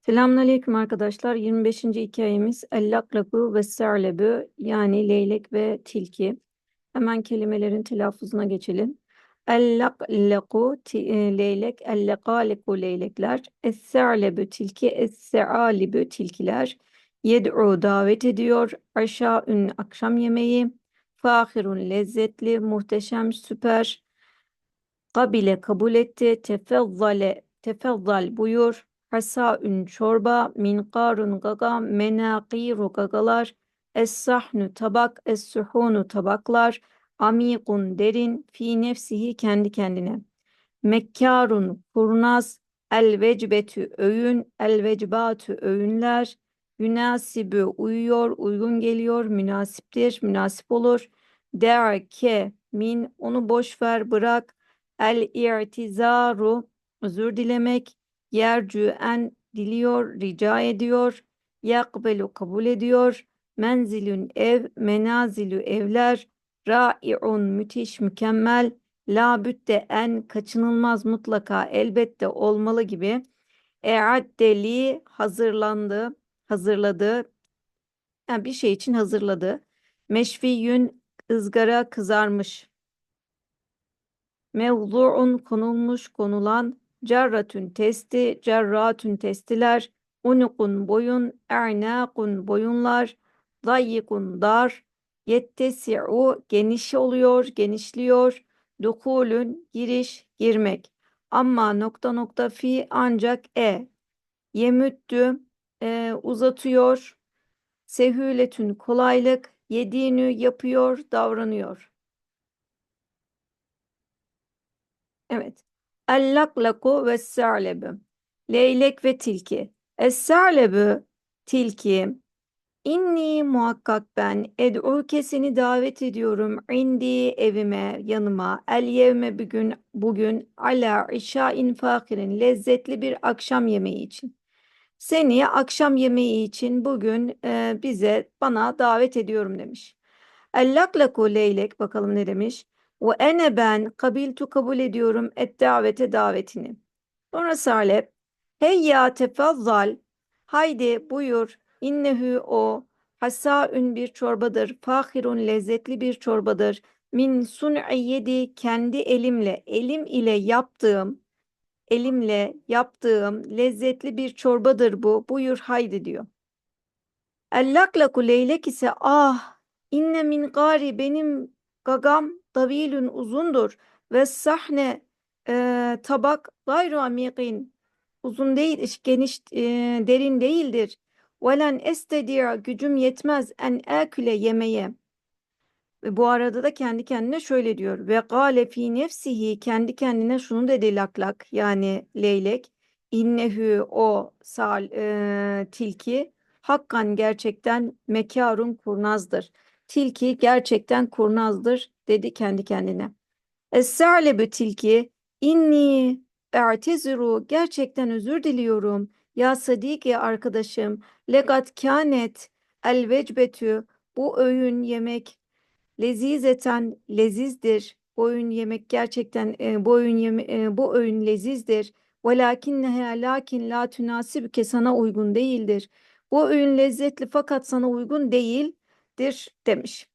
Selamünaleyküm arkadaşlar. 25. hikayemiz El-Laklabu ve Serlebu yani leylek ve tilki. Hemen kelimelerin telaffuzuna geçelim. El-Laklaku e, leylek, El-Lekaleku leylekler, Es-Serlebu tilki, Es-Sealibu tilkiler. Yed'u davet ediyor, Aşaءün akşam yemeği, Fahirun lezzetli, muhteşem, süper. Kabile kabul etti, Tefezzale tefezzal buyur. Hasaün çorba, minqarun gaga, menaqiru gagalar, es-sahnu tabak, es-suhunu tabaklar, amikun derin, fi nefsihi kendi kendine. Mekkarun kurnaz, el-vecbetü öğün, el-vecbatü öğünler, yünasibü uyuyor, uygun geliyor, münasiptir, münasip olur. Derke min onu boş ver, bırak. El-i'tizaru özür dilemek, yercüen diliyor, rica ediyor, yakbelu kabul ediyor, menzilün ev, menazilü evler, rai'un müthiş, mükemmel, la bütte en kaçınılmaz mutlaka elbette olmalı gibi. Eaddeli hazırlandı, hazırladı, yani bir şey için hazırladı. Meşviyün ızgara kızarmış. Mevzu'un konulmuş, konulan, cerratün testi, cerratün testiler, unukun boyun, ernakun boyunlar, dayyikun dar, yettesi'u geniş oluyor, genişliyor, dukulün giriş, girmek. Ama nokta nokta fi ancak e, yemüttü e, uzatıyor, sehületün kolaylık, yediğini yapıyor, davranıyor. Evet. El-laklaku ve sa'lebu. Leylek ve tilki. Es-sa'lebu tilki. İnni muhakkak ben ed'uke seni davet ediyorum indi evime yanıma el yevme bugün bugün ala işain fakirin lezzetli bir akşam yemeği için. Seni akşam yemeği için bugün e, bize bana davet ediyorum demiş. El-laklaku leylek bakalım ne demiş. Ve ene ben kabiltu kabul ediyorum et davete davetini. Sonra Salep hey ya tefazzal haydi buyur innehü o hasaün bir çorbadır fahirun lezzetli bir çorbadır min sun'i yedi kendi elimle elim ile yaptığım elimle yaptığım lezzetli bir çorbadır bu buyur haydi diyor. El-laklaku leylek ise ah inne min gari benim gagam davilün uzundur ve sahne e, tabak gayru amikin uzun değil geniş e, derin değildir. Velen estediya gücüm yetmez en eküle yemeye. Ve bu arada da kendi kendine şöyle diyor. Ve gale fi nefsihi kendi kendine şunu dedi laklak yani leylek. İnnehü o sal e, tilki hakkan gerçekten mekarun kurnazdır. Tilki gerçekten kurnazdır dedi kendi kendine. Es-sa'lebu tilki inni e'teziru gerçekten özür diliyorum. Ya sadiki arkadaşım legat kânet el vecbetü bu öğün yemek lezizeten lezizdir. Bu öğün yemek gerçekten e, bu öğün yeme, e, bu öğün lezizdir. Velakinneha lakin la tünasibüke sana uygun değildir. Bu öğün lezzetli fakat sana uygun değildir demiş.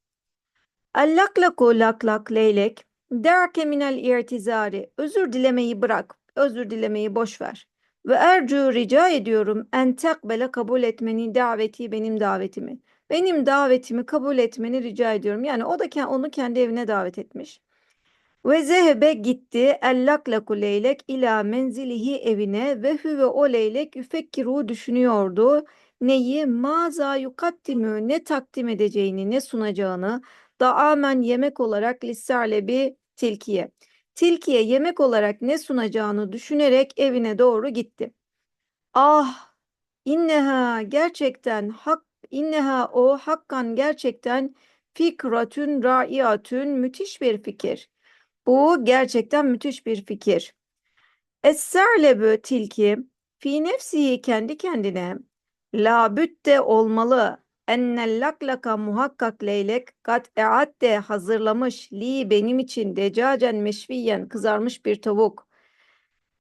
Allaklaku laklak leylek derke minel irtizari özür dilemeyi bırak. Özür dilemeyi boş ver. Ve ercu rica ediyorum en tekbele kabul etmeni daveti benim davetimi. Benim davetimi kabul etmeni rica ediyorum. Yani o da onu kendi evine davet etmiş. Ve zehebe gitti ellaklaku leylek ila menzilihi evine ve hüve o leylek yüfekkiru düşünüyordu. Neyi maza yukattimü ne takdim edeceğini ne sunacağını daamen yemek olarak bir tilkiye. Tilkiye yemek olarak ne sunacağını düşünerek evine doğru gitti. Ah inneha gerçekten hak inneha o hakkan gerçekten fikratün raiyatün müthiş bir fikir. Bu gerçekten müthiş bir fikir. Esserlebü tilki fi nefsihi kendi kendine la bütte olmalı ennel laklaka muhakkak leylek kat eadde hazırlamış li benim için decacen meşviyen kızarmış bir tavuk.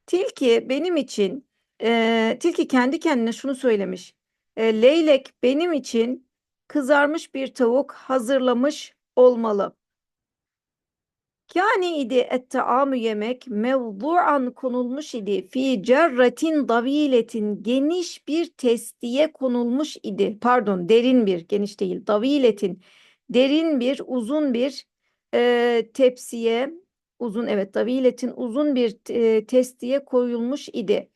Tilki benim için Ee, tilki kendi kendine şunu söylemiş. Ee, leylek benim için kızarmış bir tavuk hazırlamış olmalı. Kâne idi et-taamu yemek mevdu'an konulmuş idi fi cerratin daviletin geniş bir testiye konulmuş idi. Pardon derin bir geniş değil daviletin derin bir uzun bir e, tepsiye uzun evet daviletin uzun bir e, testiye koyulmuş idi.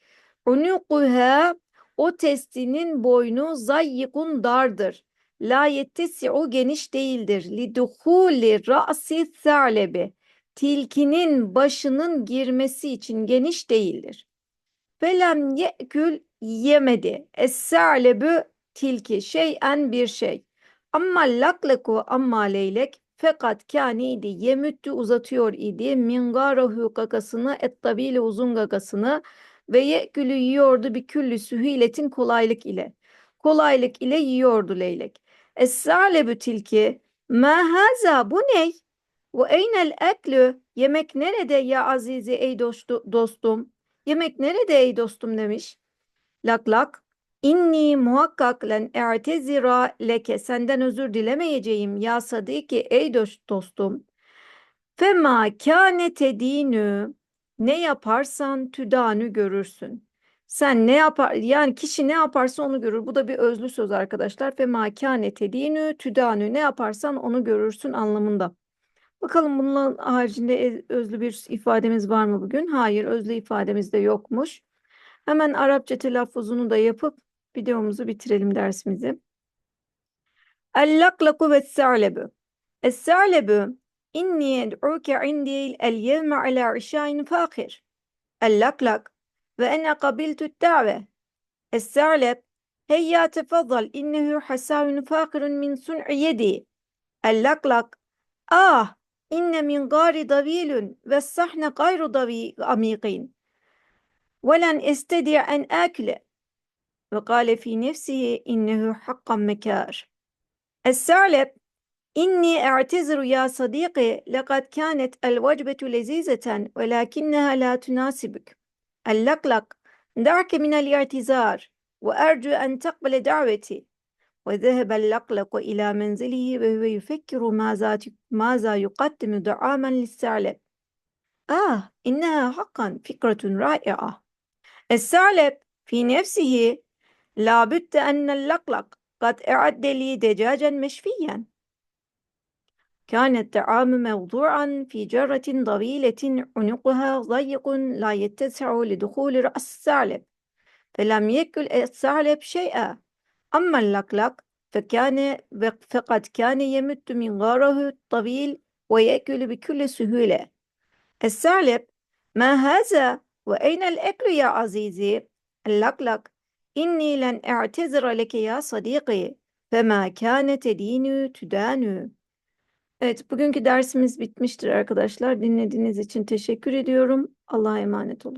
Unukuha o testinin boynu zayyikun dardır. La yettesi'u geniş değildir. Liduhuli ra'si tha'lebi tilkinin başının girmesi için geniş değildir. Felem ye'kül yemedi. Es-sa'lebü tilki şeyen bir şey. Amma laklaku amma leylek fakat kâni idi uzatıyor idi min garahu gagasını et tabile uzun gagasını ve ye'külü yiyordu bir küllü sühiletin kolaylık ile. Kolaylık ile yiyordu leylek. Es-sa'lebü tilki ma haza bu ne? Ve eynel eklü yemek nerede ya azizi ey dostu, dostum? Yemek nerede ey dostum demiş. Lak lak inni muhakkak len e'tezira leke senden özür dilemeyeceğim ya sadiki ey dost, dostum. Fema kâne tedinü ne yaparsan tüdanü görürsün. Sen ne yapar yani kişi ne yaparsa onu görür. Bu da bir özlü söz arkadaşlar. Fema kâne tedinü tüdanü ne yaparsan onu görürsün anlamında. Bakalım bunun haricinde e- özlü bir ifademiz var mı bugün? Hayır, özlü ifademiz de yokmuş. Hemen Arapça telaffuzunu da yapıp videomuzu bitirelim dersimizi. El-laklaku ve se'lebu. Es-se'lebu inni ed'uke indi el-yevme ala işain fakir. El-laklak ve ene kabiltu da've. Es-se'leb heyya tefadal innehu hasavun fakirun min sun'i yedi. El-laklak ah inne min gari davilun ve sahne gayru davi amikin. Velen estedi en akle. Ve kâle fi nefsihi innehu hakkan mekâr. Es-sa'leb inni e'teziru ya sadiki lekad kânet el vecbetu lezizeten velakinneha la tunasibuk. El-laklak da'ke minel i'tizar وذهب اللقلق إلى منزله وهو يفكر ماذا ماذا يقدم طعاما للثعلب. آه إنها حقا فكرة رائعة. الثعلب في نفسه لابد أن اللقلق قد أعد لي دجاجا مشفيا. كان الطعام موضوعا في جرة طويلة عنقها ضيق لا يتسع لدخول رأس الثعلب فلم يأكل الثعلب شيئا أما اللقلق فكان فقد كان يمد منغاره الطويل ويأكل بكل سهولة الثعلب ما هذا وأين الأكل يا عزيزي اللقلق إني لن أعتذر لك يا صديقي فما كان تدين تدان Evet, bugünkü dersimiz bitmiştir arkadaşlar. Dinlediğiniz için teşekkür ediyorum. Allah'a emanet olun.